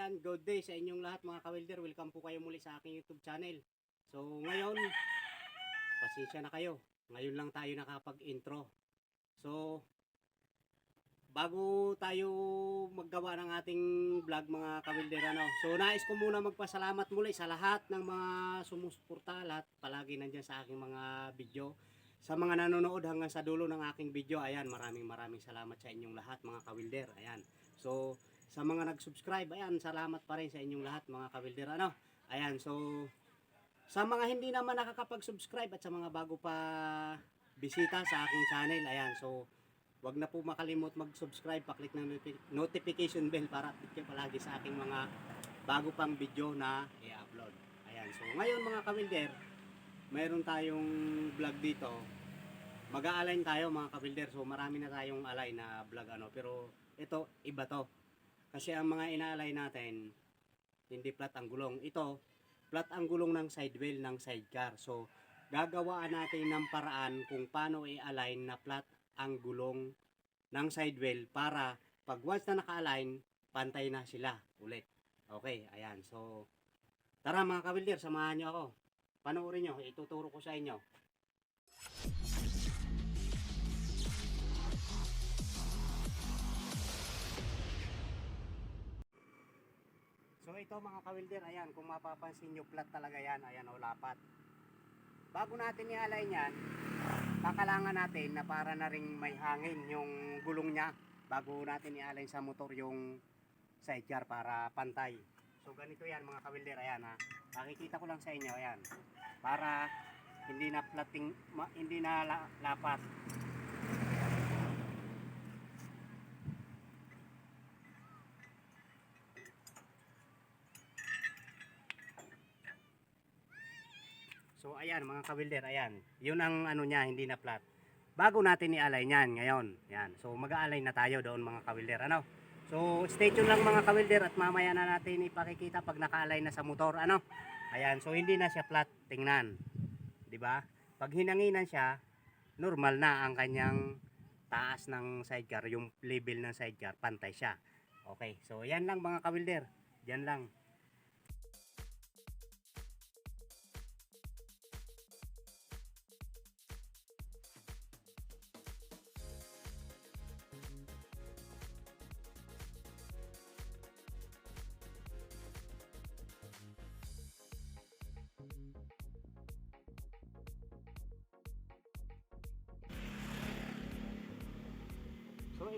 ayan, good day sa inyong lahat mga kawilder. Welcome po kayo muli sa aking YouTube channel. So, ngayon, pasensya na kayo. Ngayon lang tayo nakapag-intro. So, bago tayo maggawa ng ating vlog mga kawilder, ano. So, nais ko muna magpasalamat muli sa lahat ng mga sumusuporta, lahat palagi nandyan sa aking mga video. Sa mga nanonood hanggang sa dulo ng aking video, ayan, maraming maraming salamat sa inyong lahat mga kawilder. Ayan. So, sa mga nag-subscribe, ayan, salamat pa rin sa inyong lahat mga kawilder. Ano? Ayan, so, sa mga hindi naman nakakapag-subscribe at sa mga bago pa bisita sa aking channel, ayan, so, wag na po makalimot mag-subscribe, paklik ng noti- notification bell para update kayo palagi sa aking mga bago pang video na i-upload. Ayan, so, ngayon mga kawilder, mayroon tayong vlog dito. Mag-a-align tayo mga kawilder, so marami na tayong align na vlog ano, pero ito, iba to. Kasi ang mga ina-align natin, hindi flat ang gulong. Ito, flat ang gulong ng sidewheel ng sidecar. So, gagawaan natin ng paraan kung paano i-align na flat ang gulong ng sidewheel para pag once na naka-align, pantay na sila ulit. Okay, ayan. So, tara mga kabilder, samahan nyo ako. Panoorin nyo, ituturo ko sa inyo. Ito mga kawilder, ayan, kung mapapansin nyo, flat talaga yan, ayan o, lapat. Bago natin i-align yan, kakalangan natin na para na ring may hangin yung gulong niya bago natin i-align sa motor yung sidecar para pantay. So ganito yan mga kawilder, ayan ha. Makikita ko lang sa inyo, ayan. Para hindi na plating, ma- hindi na la- lapat. Ayan mga kawilder, ayan. Yun ang ano niya, hindi na flat. Bago natin i-align yan ngayon. Yan. So mag-a-align na tayo doon mga kawilder. Ano? So stay tuned lang mga kawilder at mamaya na natin ipakikita pag naka-align na sa motor. Ano? Ayan. So hindi na siya flat. Tingnan. 'Di ba? Pag hinanginan siya, normal na ang kanyang taas ng sidecar, yung level ng sidecar, pantay siya. Okay. So yan lang mga kawilder. Yan lang.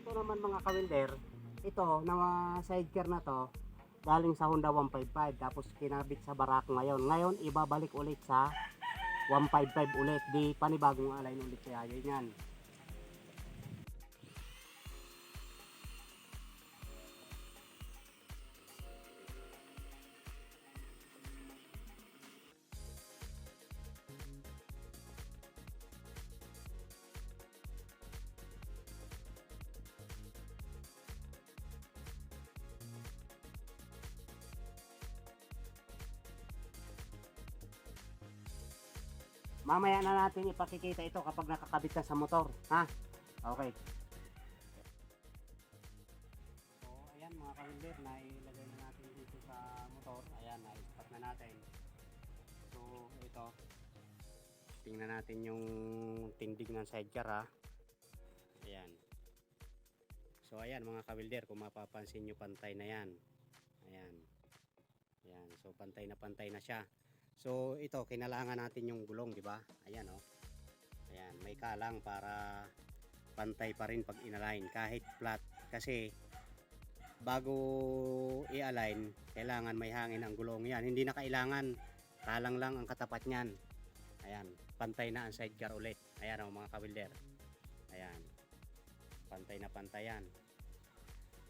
Ito naman mga kawilder, ito na sidecar na to, galing sa Honda 155 tapos kinabit sa barak ngayon. Ngayon ibabalik ulit sa 155 ulit, di panibagong align ulit kaya yun yan. Mamaya na natin ipakikita ito kapag nakakabit na sa motor, ha? Okay. So, ayan mga kawilder, nailagay na natin dito sa motor. Ayan, na-start na natin. So, ito. Tingnan natin yung tindig ng sidecar, ha? Ayan. So, ayan mga kawilder, kung mapapansin nyo, pantay na yan. Ayan. Ayan, so pantay na pantay na siya. So ito kinalangan natin yung gulong, di ba? Ayan oh. Ayan, may kalang para pantay pa rin pag inalign kahit flat kasi bago i-align kailangan may hangin ang gulong yan. Hindi na kailangan kalang lang ang katapat niyan. Ayan, pantay na ang sidecar ulit. Ayan oh mga kawilder. Ayan. Pantay na pantay yan.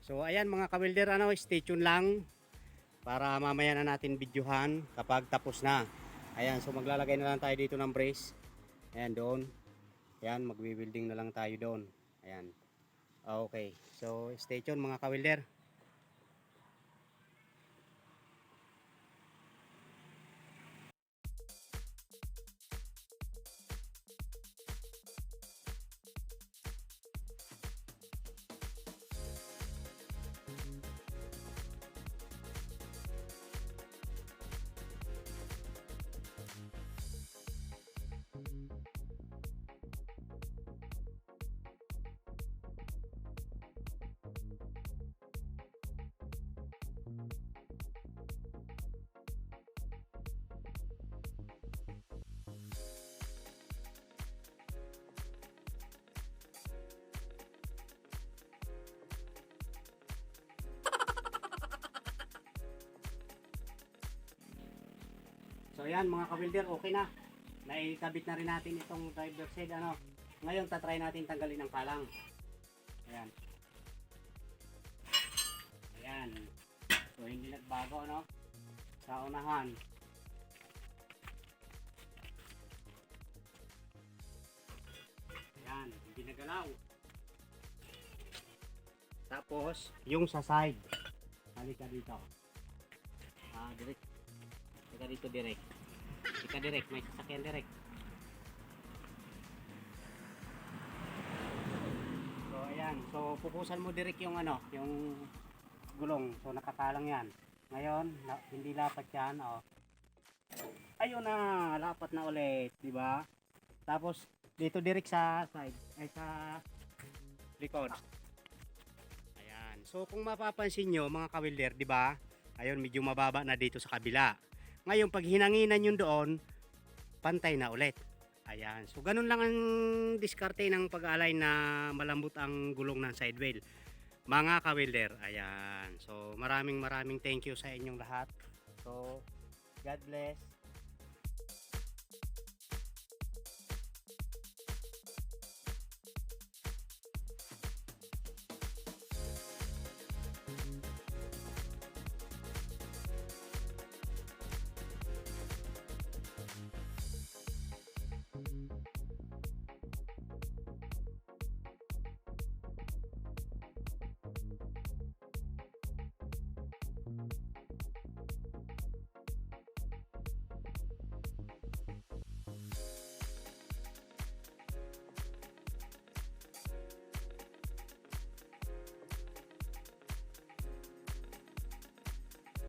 So ayan mga kawilder, ano, stay tuned lang para mamaya na natin videohan kapag tapos na. Ayan, so maglalagay na lang tayo dito ng brace. Ayan, doon. Ayan, magwi-welding na lang tayo doon. Ayan. Okay, so stay tuned mga kawilder. So yan mga kawilder, okay na. Naikabit na rin natin itong driver side ano. Ngayon tatry natin tanggalin ang palang. Ayan. Ayan. So hindi nagbago no. Sa unahan. Ayan, hindi nagalaw. Tapos, yung sa side. Halika dito. Ah, direct. Halika dito direct. Halika direct, may sasakyan direct. So, ayan. So, pupusan mo direct yung ano, yung gulong. So, nakatalang yan. Ngayon, na- hindi lapat yan. Oh. Ayun na, lapat na ulit, di ba? Tapos, dito direct sa side, ay sa likod. Ayan. So, kung mapapansin nyo, mga kawilder, di ba? Ayun, medyo mababa na dito sa kabila. Ngayon, pag hinanginan yun doon, pantay na ulit. Ayan. So, ganun lang ang diskarte ng pag-align na malambot ang gulong ng side wheel. Mga kawilder, ayan. So, maraming maraming thank you sa inyong lahat. So, God bless.